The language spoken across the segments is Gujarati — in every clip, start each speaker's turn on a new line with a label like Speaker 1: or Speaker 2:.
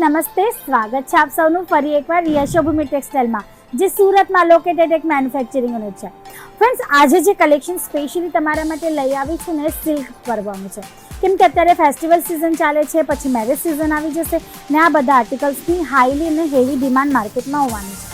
Speaker 1: નમસ્તે સ્વાગત છે આપ સૌનું ફરી એકવાર યશોભૂમિ ટેક્સટાઇલમાં જે સુરતમાં લોકેટેડ એક મેન્યુફેક્ચરિંગ યુનિટ છે. ફ્રેન્ડ્સ આજે જે કલેક્શન સ્પેશિયલી તમારા માટે લઈ આવી છું ને સિલ્ક પરવાનું છે. કેમ કે અત્યારે ફેસ્ટિવલ સિઝન ચાલે છે, પછી મેરેજ સિઝન આવી જશે ને આ બધા આર્ટિકલ્સની હાઈલી અને હેવી ડિમાન્ડ માર્કેટમાં હોવાની છે.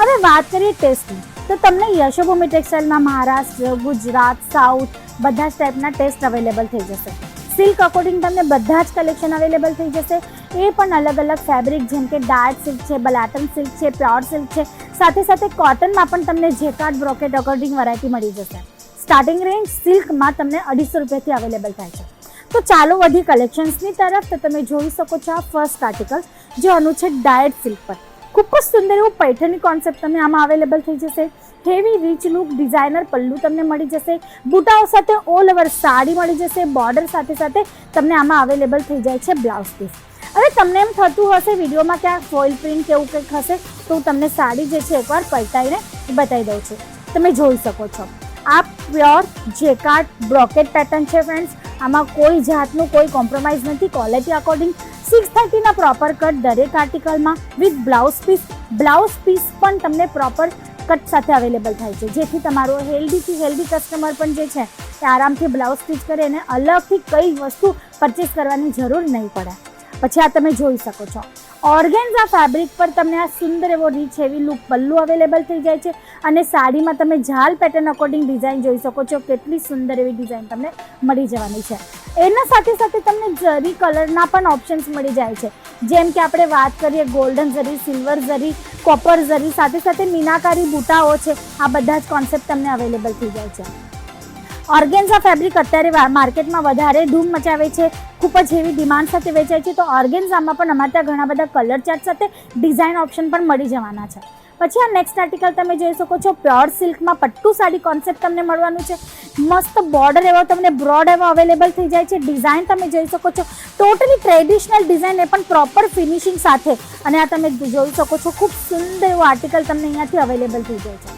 Speaker 1: હવે વાત કરીએ ટેસ્ટની તો તમને યશોભૂમિ ટેક્સટાઇલમાં મહારાષ્ટ્ર, ગુજરાત સાઉથ બધા જ ટાઈપના ટેસ્ટ અવેલેબલ થઈ જશે. સિલ્ક અકોર્ડિંગ તમને બધા જ કલેક્શન અવેલેબલ થઈ જશે. એ પણ અલગ અલગ ફેબ્રિક જેમ કે ડાર્ક સિલ્ક છે બલાટન સિલ્ક છે, પ્યોર સિલ્ક છે. સાથે સાથે કોટનમાં પણ તમને જેકાર્ડ બ્રોકેટ અકોર્ડિંગ વેરાયટી મળી જશે. સ્ટાર્ટિંગ રેન્જ સિલ્કમાં તમને અઢીસો રૂપિયાથી અવેલેબલ થાય છે. તો ચાલો વધી કલેક્શન્સની તરફ. તો તમે જોઈ શકો છો આ ફર્સ્ટ આર્ટિકલ જે અનુચ્છેદ ડાયટ સિલ્ક પર. ખૂબ જ સુંદર એવું પૈઠણી કોન્સેપ્ટ તમને આમાં અવેલેબલ થઈ જશે. Heavy rich look designer pallu તમને મળી જશે. બુટાઓ સાથે ઓલ ઓવર સાડી મળી જશે. બોર્ડર સાથે સાથે તમને આમાં અવેલેબલ થઈ જાય છે બ્લાઉઝ પીસ હવે તમને એમ થતું હશે વિડીયોમાં ક્યાં ફોઇલ પ્રિન્ટ કેવું કંઈક હશે, તો હું તમને સાડી જે છે એકવાર પલટાઈને બતાવી દઉં છું. તમે જોઈ શકો છો. આ પ્યોર જેકાર્ટ બ્રોકેટ પેટર્ન છે ફ્રેન્ડ્સ આમાં કોઈ જાતનું કોઈ કોમ્પ્રોમાઇઝ નથી. ક્વોલિટી અકોર્ડિંગ સિક્સ થર્ટીના પ્રોપર કટ દરેક આર્ટિકલમાં with blouse piece blouse piece પણ તમને પ્રોપર કટ સાથે અવેલેબલ થાય છે. જેથી તમારો હેલ્ધીથી હેલ્ધી કસ્ટમર પણ જે છે તે આરામથી બ્લાઉઝ સ્ટીચ કરે અને અલગથી કઈ વસ્તુ પરચેસ કરવાની જરૂર નહીં પડે. પછી આ તમે જોઈ શકો છો. ઓર્ગેન્ઝા ફેબ્રિક પર તમને આ સુંદર એવો રીચ એવી લુક પલ્લુ અવેલેબલ થઈ જાય છે અને સાડીમાં તમે ઝાલ પેટર્ન અકોર્ડિંગ ડિઝાઇન જોઈ શકો છો કેટલી સુંદર એવી ડિઝાઇન તમને મળી જવાની છે. એના સાથે સાથે તમને જરી કલરના પણ ઓપ્શન્સ મળી જાય છે. જેમ કે આપણે વાત કરીએ golden zari silver zari copper zari સાથે સાથે મીનાકારી બુટાઓ છે. આ બધા જ કોન્સેપ્ટ તમને અવેલેબલ થઈ જાય છે. ઓર્ગેન્ઝા ફેબ્રિક અત્યારે માર્કેટમાં વધારે ધૂમ મચાવે છે. ખૂબ જ હેવી ડિમાન્ડ સાથે વેચાય છે. તો ઓર્ગેન્ઝામાં પણ અમારે ત્યાં ઘણા બધા કલર ચાર્ટ સાથે ડિઝાઇન ઓપ્શન પણ મળી જવાના છે. પછી આ નેક્સ્ટ આર્ટિકલ તમે જોઈ શકો છો. પ્યોર સિલ્કમાં પટ્ટુ સાડી કોન્સેપ્ટ તમને મળવાનું છે. મસ્ત બોર્ડર એવો તમને બ્રોડ એવો અવેલેબલ થઈ જાય છે. ડિઝાઇન તમે જોઈ શકો છો. ટોટલી ટ્રેડિશનલ ડિઝાઇન એ પણ પ્રોપર ફિનિશિંગ સાથે. અને આ તમે જોઈ શકો છો. ખૂબ સુંદર એવો આર્ટિકલ તમને અહીંયાથી અવેલેબલ થઈ જાય છે.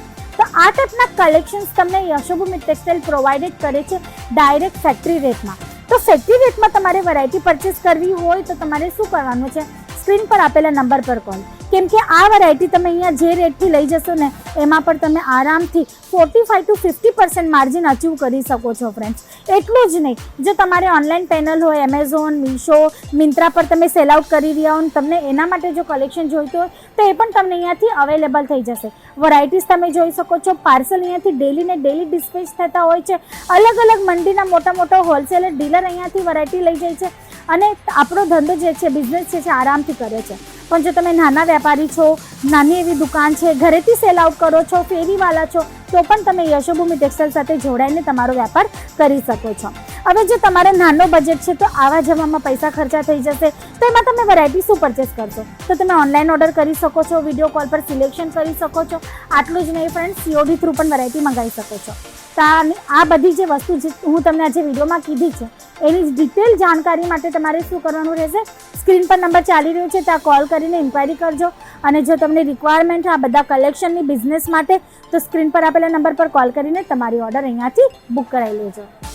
Speaker 1: આ ટાઈપના કલેક્શન્સ તમને યશોભૂમિ ટેક્સટાઇલ પ્રોવાઇડેડ કરે છે ડાયરેક્ટ ફેક્ટરી રેટમાં તો ફેક્ટરી રેટમાં તમારે વેરાયટી પરચેસ કરવી હોય તો તમારે શું કરવાનું છે? સ્ક્રીન પર આપેલા નંબર પર કોલ. કેમ કે આ વેરાયટી તમે અહીંયા જે રેટથી લઈ જશો ને, એમાં પણ તમે આરામથી forty five to fifty percent margin achieve કરી શકો છો ફ્રેન્ડ્સ એટલું જ નહીં. જો તમારે ઓનલાઈન પેનલ હોય એમેઝોન મીશો મિન્ત્રા પર તમે સેલ આઉટ કરી રહ્યા હો તમને એના માટે જો કલેક્શન જોઈતું હોય, તો એ પણ તમને અહીંયાથી અવેલેબલ થઈ જશે. વરાયટીઝ તમે જોઈ શકો છો. પાર્સલ અહીંયાથી ડેલી ને ડેલી ડિસ્પેચ થતા હોય છે. અલગ અલગ મંડીના મોટા મોટા હોલસેલર ડીલર અહીંયાથી વરાયટી લઈ જાય છે. અને આપણો ધંધો જે છે બિઝનેસ છે છે, આરામથી કરે છે. પણ જો તમે નાના વેપારી છો, નાની એવી દુકાન છે, ઘરેથી સેલ આઉટ કરો છો, ફેરીવાલા છો, તો પણ તમે યશોભૂમિ ટેક્સટાઇલ સાથે જોડાઈને તમારો વેપાર કરી શકો છો. હવે જો તમારે નાનો બજેટ છે, તો આવા જવામાં પૈસા ખર્ચા થઈ જશે, તો એમાં તમે વેરાયટી શું પરચેસ કરશો? તો તમે ઓનલાઈન ઓર્ડર કરી શકો છો વીડિયો કોલ પર સિલેક્શન કરી શકો છો, આટલું જ નહીં ફ્રેન્ડ સીઓડી થ્રુ પણ વેરાયટી મંગાવી શકો છો. તો આ બધી જે વસ્તુ જે હું તમને આજે વિડીયોમાં કીધી છે એની ડિટેલ જાણકારી માટે તમારે શું કરવાનું રહેશે? સ્ક્રીન પર નંબર ચાલી રહ્યો છે, ત્યાં કોલ કરીને ઇન્ક્વાયરી કરજો. અને જો તમને રિક્વાયરમેન્ટ આ બધા કલેક્શનની બિઝનેસ માટે, તો સ્ક્રીન પર આપેલા નંબર પર કોલ કરીને તમારી ઓર્ડર અહીંયાથી બુક કરાવી લેજો.